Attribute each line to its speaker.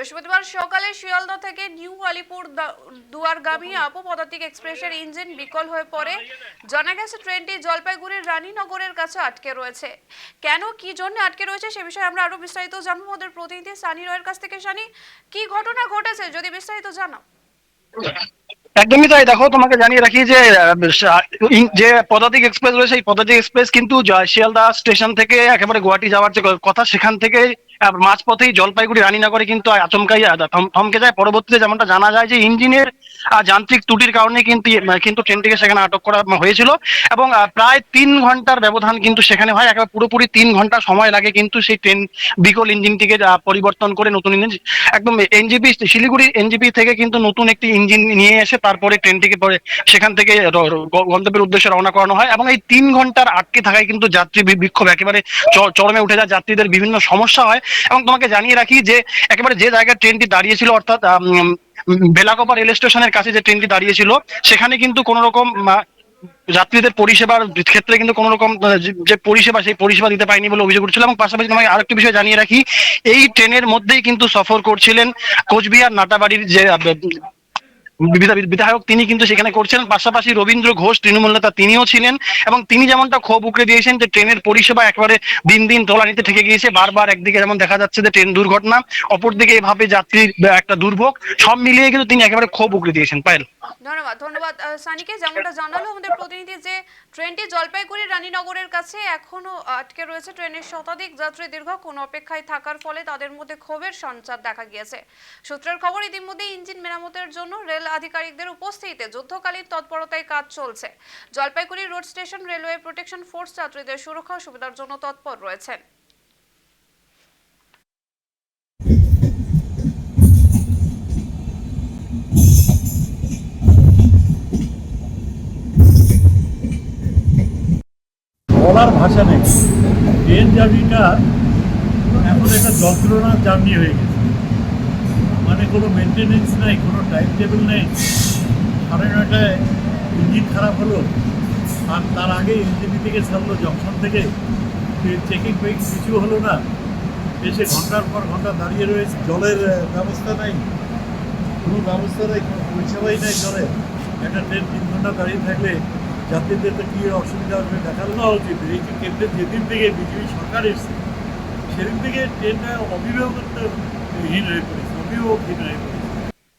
Speaker 1: বৃহস্পতিবার সকালে শিয়ালদা থেকে নিউ আলিপুর দা- দুয়ারগামী আপপদাতিক এক্সপ্রেসের ইঞ্জিন বিকল হয়ে পড়ে। জানা গেছে ট্রেনটি জলপাইগুড়ির রানীনগরের কাছে আটকে রয়েছে। কেন কি জন্য আটকে রয়েছে সে বিষয়ে আমরা আরও বিস্তারিত জানব। আমাদের প্রতিনিধি সানি রয়ের কাছ থেকে। সানি কি ঘটনা ঘটেছে? যদি বিস্তারিত জানাও।
Speaker 2: একদমই তাই। দেখো তোমাকে জানিয়ে রাখি যে যে পদাতিক এক্সপ্রেস রয়েছে এই পদাতিক এক্সপ্রেস কিন্তু শিয়ালদা স্টেশন থেকে একেবারে গুয়াহাটি যাওয়ার যে কথা সেখান থেকে মাঝপথেই জলপাইগুড়ি, রানীনগরে কিন্তু আচমকাই থমকে যায়। পরবর্তীতে যেমনটা জানা যায় যে ইঞ্জিনের যান্ত্রিক ত্রুটির কারণে কিন্তু কিন্তু ট্রেনটিকে সেখানে আটক করা হয়েছিল এবং প্রায় তিন ঘণ্টার ব্যবধান কিন্তু সেখানে হয়। একেবারে পুরোপুরি তিন ঘণ্টা সময় লাগে কিন্তু সেই ট্রেন বিকল ইঞ্জিনটিকে পরিবর্তন করে নতুন ইঞ্জিন, একদম এনজিপি, শিলিগুড়ি এনজিপি থেকে কিন্তু নতুন একটি ইঞ্জিন নিয়ে এসে তারপরে ট্রেনটিকে পরে সেখান থেকে গন্তব্যের উদ্দেশ্যে রওনা করানো হয় এবং এই তিন ঘণ্টার আটকে থাকায় কিন্তু যাত্রী বিক্ষোভ একেবারে চরমে উঠে যায়। যাত্রীদের বিভিন্ন সমস্যা হয়। এবং তোমাকে জানিয়ে রাখি যে একেবারে যে জায়গায় ট্রেনটি দাঁড়িয়েছিল, অর্থাৎ বেলাকোপা রেল স্টেশনের কাছে যে ট্রেনটি দাঁড়িয়েছিল, সেখানে কিন্তু কোনো রকম যাত্রীদের পরিষেবার ক্ষেত্রে কিন্তু কোনো রকম যে- পরিষেবা, সেই পরিষেবা দিতে পারেনি বলে অভিযোগ উঠছিল এবং পাশাপাশি তোমাকে আরেকটি বিষয় জানিয়ে রাখি, এই ট্রেনের মধ্যেই কিন্তু সফর করছিলেন কোচবিহার নাটাবাড়ির যে বিধায়ক তিনি কিন্তু সেখানে করছেন। পাশাপাশি রবীন্দ্র ঘোষ, তৃণমূল নেতা তিনিও ছিলেন এবং তিনি যেমনটা ক্ষোভ উকড়ে দিয়েছেন যে ট্রেনের পরিষেবা একবারে দিন দিন তলানিতে ঠেকে গিয়েছে। বারবার একদিকে যেমন দেখা যাচ্ছে যে ট্রেন দুর্ঘটনা, অপরদিকে এভাবে যাত্রীর একটা দুর্ভোগ, সব মিলিয়ে কিন্তু তিনি একেবারে ক্ষোভ উকড়ে দিয়েছেন। পায়েল।
Speaker 1: ধন্যবাদ ধন্যবাদ। সানিকে যেমনটা জানালো, আমাদের প্রতিনিধি যে ট্রেনটি জলপাইগুড়ি রানীনগরের কাছে এখনও আটকে রয়েছে। ট্রেনের শতাধিক যাত্রী দীর্ঘক্ষণ অপেক্ষায় থাকার ফলে তাদের মধ্যে ক্ষোভের সঞ্চার দেখা গিয়েছে। সূত্রের খবর, ইতিমধ্যে ইঞ্জিন মেরামতের জন্য রেল আধিকারিকদের উপস্থিতিতে যুদ্ধকালীন তৎপরতায় কাজ চলছে। Jalpaiguri road station railway protection force যাত্রীদের সুরক্ষা সুবিধার জন্য তৎপর রয়েছেন
Speaker 3: বলার ভাষা নেই। ট্রেন জার্নিটা এখন একটা যন্ত্রণার জার্নি হয়ে গেছে। মানে কোনো মেনটেনেন্স নেই, কোনো টাইম টেবিল নেই। সাড়ে নয়টায় ইঞ্জিন খারাপ হলো, আর তার আগে ইঞ্জিন থেকে ছাড়লো জংশন থেকে। চেকিং ফেকিং কিছু হলো না। এসে ঘণ্টার পর ঘণ্টা দাঁড়িয়ে রয়েছে। জলের ব্যবস্থা নাই। কোনো ব্যবস্থা নেই, কোনো পরিষেবাই নেই জলে একটা ট্রেন তিন ঘণ্টা দাঁড়িয়ে থাকলে যাত্রীদের তো কী অসুবিধা হবে দেখানো না উচিত। এই কেন্দ্রে যেদিন থেকে বিজেপি সরকার এসছে, সেদিন থেকে ট্রেনটা অভিভাবকত্বহীন হয়ে পড়েছে অভিভাবকহীন হয়ে পড়েছে।